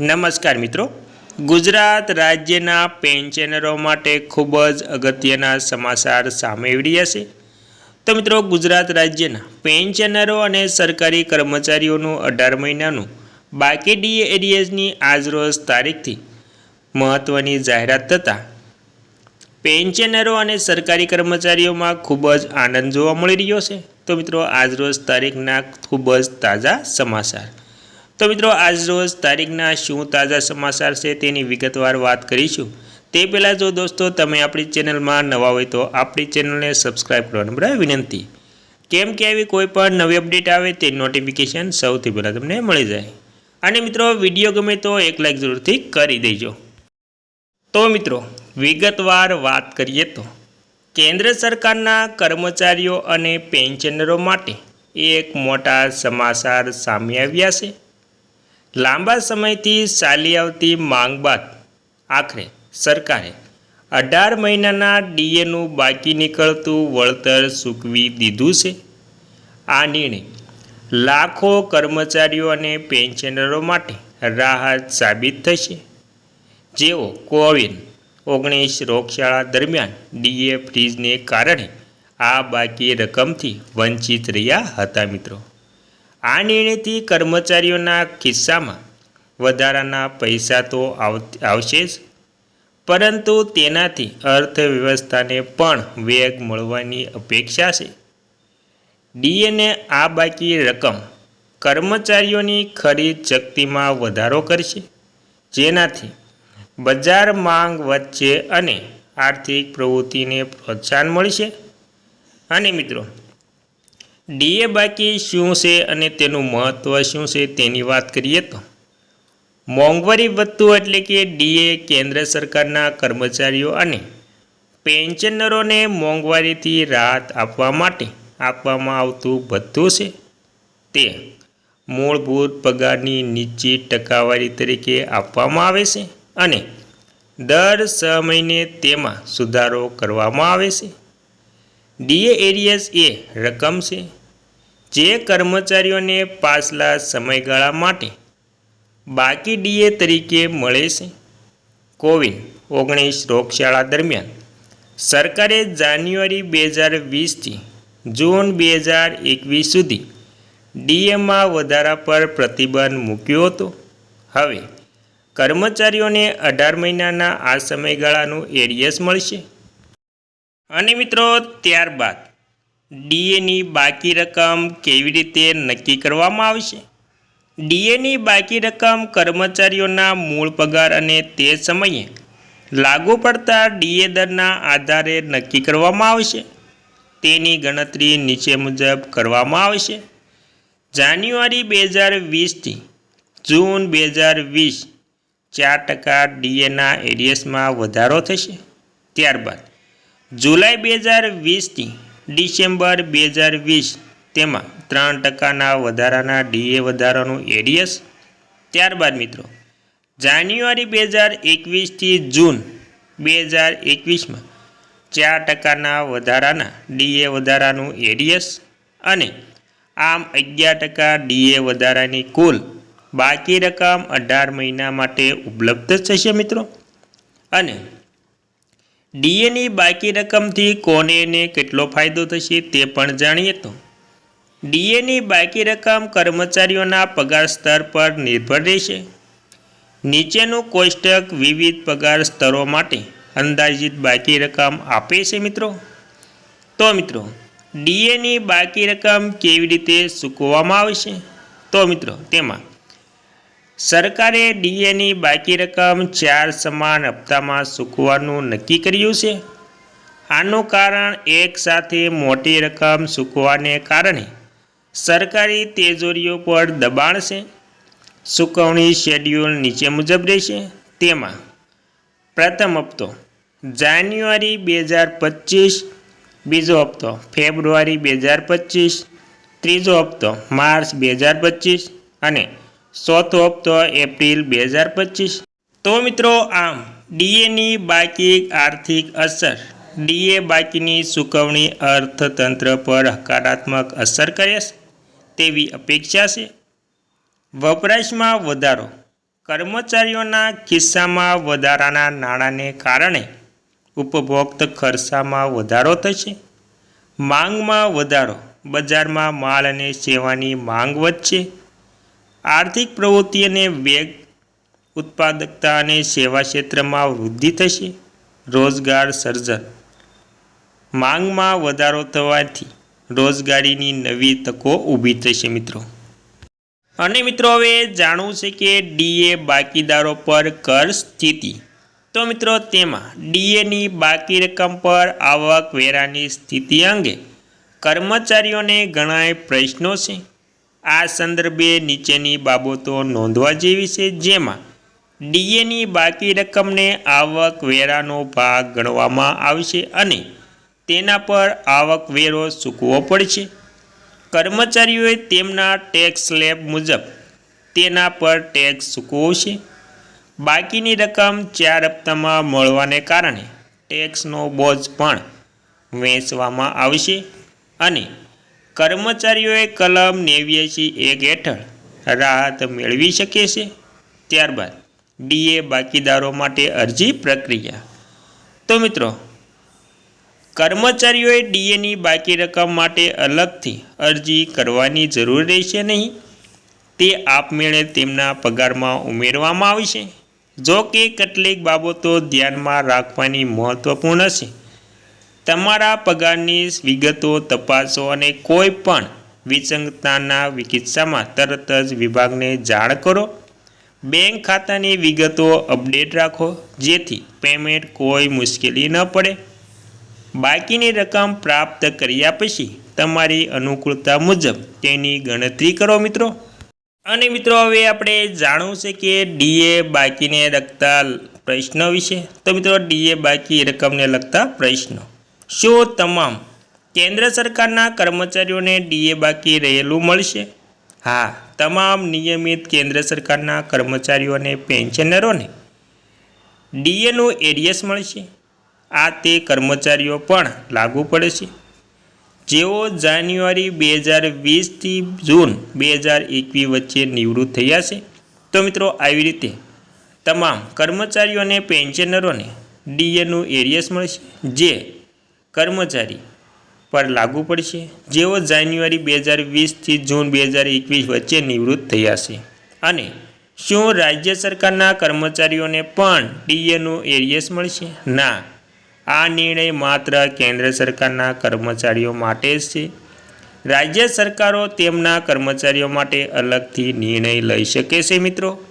નમસ્કાર મિત્રો. ગુજરાત રાજ્યના પેન્શનરો માટે ખૂબ જ અગત્યના સમાચાર સામે આવી રહ્યા છે. તો મિત્રો, ગુજરાત રાજ્યના પેન્શનરો અને સરકારી કર્મચારીઓનું અઢાર મહિનાનું બાકી ડીએ એરિયસની આજરોજ તારીખથી મહત્ત્વની જાહેરાત થતાં પેન્શનરો અને સરકારી કર્મચારીઓમાં ખૂબ જ આનંદ જોવા મળી રહ્યો છે. તો મિત્રો આજરોજ તારીખના ખૂબ જ તાજા સમાચાર. તો મિત્રો આજરોજ તારીખના શું તાજા સમાચાર છે તેની વિગતવાર વાત કરીશું. તે પહેલાં જો દોસ્તો, તમે આપણી ચેનલમાં નવા હોય તો આપણી ચેનલને સબસ્ક્રાઈબ કરવાની બરાબર વિનંતી. કેમ કે આવી કોઈ પણ નવી અપડેટ આવે તે નોટિફિકેશન સૌથી પહેલાં તમને મળી જાય. અને મિત્રો, વીડિયો ગમે તો એક લાઈક જરૂરથી કરી દેજો. તો મિત્રો, વિગતવાર વાત કરીએ તો, કેન્દ્ર સરકારના કર્મચારીઓ અને પેન્શનરો માટે એક મોટા સમાચાર સામે આવ્યા છે. લાંબા સમયથી ચાલી આવતી માંગ બાદ આખરે સરકારે અઢાર મહિનાના ડીએનું બાકી નીકળતું વળતર ચૂકવી દીધું છે. આ નિર્ણય લાખો કર્મચારીઓ અને પેન્શનરો માટે રાહત સાબિત થશે. જેઓ કોવિડ ઓગણીસ રોગશાળા દરમિયાન ડીએ ફ્રીજને કારણે આ બાકી રકમથી વંચિત રહ્યા હતા મિત્રો. આ નિર્ણયથી કર્મચારીઓના ખિસ્સામાં વધારાના પૈસા તો આવશે જ. પરંતુ તેનાથી અર્થવ્યવસ્થાને પણ વેગ મળવાની અપેક્ષા છે. ડીએને આ બાકી રકમ કર્મચારીઓની ખરીદ શક્તિમાં વધારો કરશે, જેનાથી બજાર માંગ વધશે અને આર્થિક પ્રવૃત્તિને પ્રોત્સાહન મળશે. અને મિત્રો ડીએ બાકી શું છે અને તેનું મહત્ત્વ શું છે તેની વાત કરીએ તો મોંઘવારી વધતું એટલે કે ડીએ કેન્દ્ર સરકારના કર્મચારીઓ અને પેન્શનરોને મોંઘવારીથી રાહત આપવા માટે આપવામાં આવતું ભથ્થું છે. તે મૂળભૂત પગારની નિશ્ચિત ટકાવારી તરીકે આપવામાં આવે છે અને દર છ મહિને તેમાં સુધારો કરવામાં આવે છે. ડીએ એરિયસ એ રકમ છે. જે કર્મચારીઓને પાછલા સમયગાળા માટે બાકી ડીએ તરીકે મળે છે. કોવિન ઓગણીસ રોગશાળા દરમિયાન સરકારે જાન્યુઆરી બે હજાર વીસથી જૂન બે હજાર એકવીસ સુધી ડીએમાં વધારા પર પ્રતિબંધ મૂક્યો હતો. હવે કર્મચારીઓને અઢાર મહિનાના આ સમયગાળાનું એરિયસ મળશે. અને મિત્રો, ત્યારબાદ ડીએની બાકી રકમ કેવી રીતે નક્કી કરવામાં આવશે? ડીએની બાકી રકમ કર્મચારીઓના મૂળ પગાર અને તે સમયે લાગુ પડતા ડીએ દરના આધારે નક્કી કરવામાં આવશે. તેની ગણતરી નીચે મુજબ કરવામાં આવશે. જાન્યુઆરી બે હજાર વીસથી જૂન બે હજાર વીસ ચાર ટકા ડીએના એરિયસમાં વધારો થશે. ત્યારબાદ જુલાઈ બે હજાર વીસથી ડિસેમ્બર બે હજાર વીસ તેમાં ત્રણ ટકાના વધારાના ડીએ વધારાનું એરિયસ ત્યારબાદ મિત્રો, જાન્યુઆરી બે હજાર એકવીસથી જૂન બે હજાર એકવીસમાં ચાર ટકાના વધારાના ડીએ વધારાનું એરિયસ અને આમ અગિયાર ટકા ડીએ વધારાની કુલ બાકી રકમ અઢાર મહિના માટે ઉપલબ્ધ થશે મિત્રો. અને ડીએની બાકી રકમથી કોને ને કેટલો ફાયદો થશે તે પણ જાણીએ તો. ડીએની બાકી રકમ કર્મચારીઓના પગાર સ્તર પર નિર્ભર રહેશે. નીચેનું કોષ્ટક વિવિધ પગાર સ્તરો માટે અંદાજિત બાકી રકમ આપે છે મિત્રો. તો મિત્રો ડીએની બાકી રકમ કેવી રીતે ચૂકવવામાં આવશે તો મિત્રો, તેમાં સરકારે ડીએની બાકી રકમ ચાર સમાન હપ્તામાં ચૂકવવાનું નક્કી કર્યું છે. આનું કારણ એક સાથે મોટી રકમ ચૂકવાને કારણે સરકારી તેજોરીઓ પર દબાણ છે. ચૂકવણી શેડ્યુલ નીચે મુજબ રહેશે. તેમાં પ્રથમ હપ્તો જાન્યુઆરી બે હજાર પચીસ, બીજો હપ્તો ફેબ્રુઆરી બે હજાર પચીસ, ત્રીજો હપ્તો માર્ચ બે હજાર પચીસ અને ચોથો હપ્તો એપ્રિલ બે હજાર પચીસ. તો મિત્રો આમ ડીએની બાકી આર્થિક અસર. ડીએ બાકીની ચૂકવણી અર્થતંત્ર પર હકારાત્મક અસર કરે છે તેવી અપેક્ષા છે. વપરાશમાં વધારો. કર્મચારીઓના ખિસ્સામાં વધારાના નાણાંને કારણે ઉપભોક્ત ખર્ચામાં વધારો થશે. માંગમાં વધારો. બજારમાં માલ અને સેવાની માંગ વધશે. આર્થિક પ્રવૃત્તિઓને વેગ ઉત્પાદકતા અને સેવા ક્ષેત્રમાં વૃદ્ધિ થશે. રોજગાર સર્જન. માંગમાં વધારો થવાથી રોજગારીની નવી તકો ઊભી થશે મિત્રો. અને મિત્રો હવે જાણવું છે કે ડીએ બાકીદારો પર કર સ્થિતિ. તો મિત્રો તેમાં ડીએની બાકી રકમ પર આવક વેરાની સ્થિતિ અંગે કર્મચારીઓને ઘણા પ્રશ્નો છે. આ સંદર્ભે નીચેની બાબતો નોંધવા જેવી છે, જેમાં ડીએની બાકી રકમને આવકવેરાનો ભાગ ગણવામાં આવશે અને તેના પર આવકવેરો ચૂકવવો પડશે. કર્મચારીઓએ તેમના ટેક્સ સ્લેબ મુજબ તેના પર ટેક્સ ચૂકવશે બાકીની રકમ ચાર હપ્તામાં મળવાને કારણે ટેક્સનો બોજ પણ વહેંચવામાં આવશે અને કર્મચારીઓએ કલમ નેવ્યાસી એક હેઠળ રાહત મેળવી શકે છે. ત્યારબાદ ડીએ બાકીદારો માટે અરજી પ્રક્રિયા. તો મિત્રો, કર્મચારીઓએ ડીએની બાકી રકમ માટે અલગથી અરજી કરવાની જરૂર રહેશે નહીં. તે આપમેળે તેમના પગારમાં ઉમેરવામાં આવશે. જો કે કેટલીક બાબતો ધ્યાનમાં રાખવાની મહત્વપૂર્ણ છે. તમારા પગારની વિગતો તપાસો અને કોઈ પણ વિસંગતતાના કિસ્સામાં તરત જ વિભાગને જાણ કરો. બેંક ખાતાની વિગતો અપડેટ રાખો, જેથી પેમેન્ટ કોઈ મુશ્કેલી ન પડે. બાકીની રકમ પ્રાપ્ત કર્યા પછી તમારી અનુકૂળતા મુજબ તેની ગણતરી કરો મિત્રો. અને મિત્રો, હવે આપણે જાણવું છે કે ડીએ બાકીને લગતા પ્રશ્નો વિશે. તો મિત્રો, ડીએ બાકી રકમને લગતા પ્રશ્નો. શું તમામ? કેન્દ્ર સરકારના કર્મચારીઓને ડીએ બાકી રહેલું મળશે? હા. તમામ નિયમિત કેન્દ્ર સરકારના કર્મચારીઓ અને પેન્શનરોને ડીએનું એરિયસ મળશે? આ તે કર્મચારીઓ પણ લાગુ પડે છે જેઓ જાન્યુઆરી બે હજાર વીસથી જૂન બે હજાર એકવીસ વચ્ચે નિવૃત્ત થયા છે. તો મિત્રો આવી રીતે તમામ કર્મચારીઓ અને પેન્શનરોને ડીએનું એરિયસ મળશે જે કર્મચારી પર લાગુ પડશે, જેઓ જાન્યુઆરી બે હજાર વીસથી જૂન બે હજાર એકવીસ વચ્ચે નિવૃત્ત થયા છે. અને શું રાજ્ય સરકારના કર્મચારીઓને પણ ડીએનું એરિયસ મળશે? ના. આ નિર્ણય માત્ર કેન્દ્ર સરકારના કર્મચારીઓ માટે જ છે. રાજ્ય સરકારો તેમના કર્મચારીઓ માટે અલગથી નિર્ણય લઈ શકે છે, મિત્રો.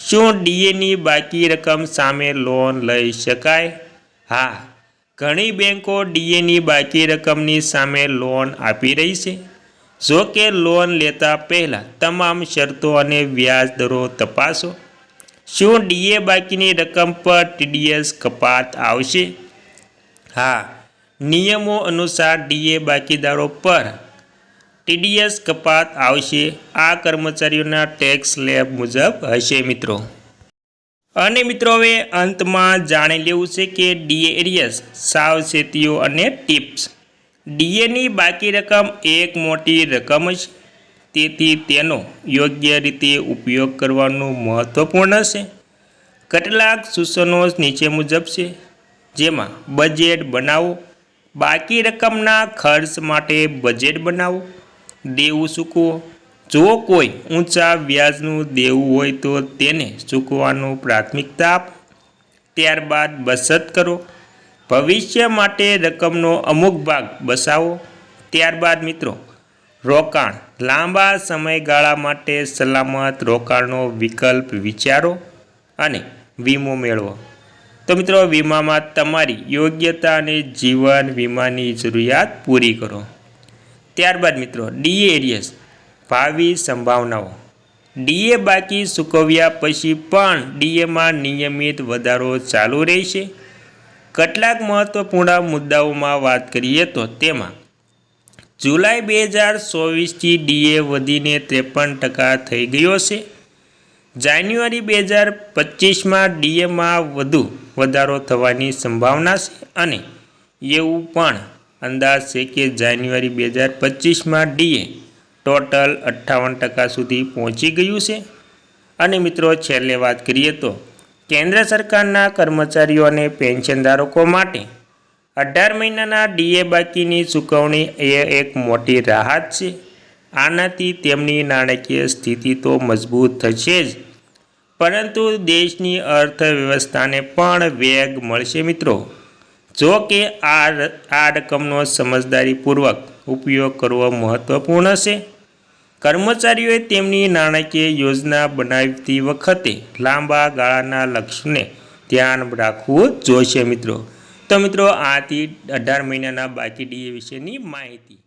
શું ડીએની બાકી રકમ સામે લોન લઈ શકાય? હા. ઘણી બેન્કો ડીએની બાકી રકમની સામે લોન આપી રહી છે. જો કે લોન લેતા પહેલાં તમામ શરતો અને વ્યાજ દરો તપાસો. શું ડીએ બાકીની રકમ પર ટીડીએસ કપાત આવશે? હા, નિયમો અનુસાર ડીએ બાકીદારો પર ટીડીએસ કપાત આવશે. આ કર્મચારીઓના ટેક્સ સ્લેબ મુજબ હશે મિત્રો. અને મિત્રો હવે અંતમાં જાણી લેવું છે કે ડીએ એરિયસ સાવચેતીઓ અને ટિપ્સ. ડીએની બાકી રકમ એક મોટી રકમ છે તેથી તેનો યોગ્ય રીતે ઉપયોગ કરવાનું મહત્વપૂર્ણ છે. કેટલાક સૂચનો નીચે મુજબ છે, જેમાં બજેટ બનાવો, બાકી રકમના ખર્ચ માટે બજેટ બનાવો, દેવું ચૂકવો જો કોઈ ઊંચા વ્યાજનું દેવું હોય તો તેને ચૂકવવાનું પ્રાથમિકતા આપો. ત્યારબાદ બચત કરો. ભવિષ્ય માટે રકમનો અમુક ભાગ બસાવો ત્યારબાદ મિત્રો, રોકાણ. લાંબા સમયગાળા માટે સલામત રોકાણનો વિકલ્પ વિચારો અને વીમો મેળવો. તો મિત્રો, વીમામાં તમારી યોગ્યતા અને જીવન વીમાની જરૂરિયાત પૂરી કરો. ત્યારબાદ મિત્રો, ડી એરિયસ ભાવિ સંભાવનાઓ. ડીએ બાકી સૂકવ્યા પછી પણ ડીએમાં નિયમિત વધારો ચાલુ રહેશે. કેટલાક મહત્વપૂર્ણ મુદ્દાઓમાં વાત કરીએ તો તેમાં જુલાઈ બે હજાર ચોવીસથી ડીએ વધીને ત્રેપન ટકા થઈ ગયો છે. જાન્યુઆરી બે હજાર પચીસમાં ડીએમાં વધુ વધારો થવાની સંભાવના છે અને એવું પણ અંદાજ છે કે જાન્યુઆરી બે હજાર પચીસમાં ડીએ ટોટલ અઠ્ઠાવન ટકા સુધી પહોંચી ગયું છે. અને મિત્રો, છેલ્લે વાત કરીએ તો કેન્દ્ર સરકારના કર્મચારીઓ અને પેન્શનધારકો માટે અઢાર મહિનાના ડીએ બાકીની ચૂકવણી એ એક મોટી રાહત છે. આનાથી તેમની નાણાકીય સ્થિતિ તો મજબૂત થશે જ. પરંતુ દેશની અર્થવ્યવસ્થાને પણ વેગ મળશે મિત્રો. જો કે આ આ રકમનો સમજદારીપૂર્વક ઉપયોગ કરવો મહત્ત્વપૂર્ણ છે. કર્મચારીઓએ તેમની નાણાકીય યોજના બનાવતી વખતે લાંબા ગાળાના લક્ષ્યને ધ્યાન રાખવું જોઈશે મિત્રો. તો મિત્રો, આથી અઢાર મહિનાના બાકી ડીએ વિશેની માહિતી.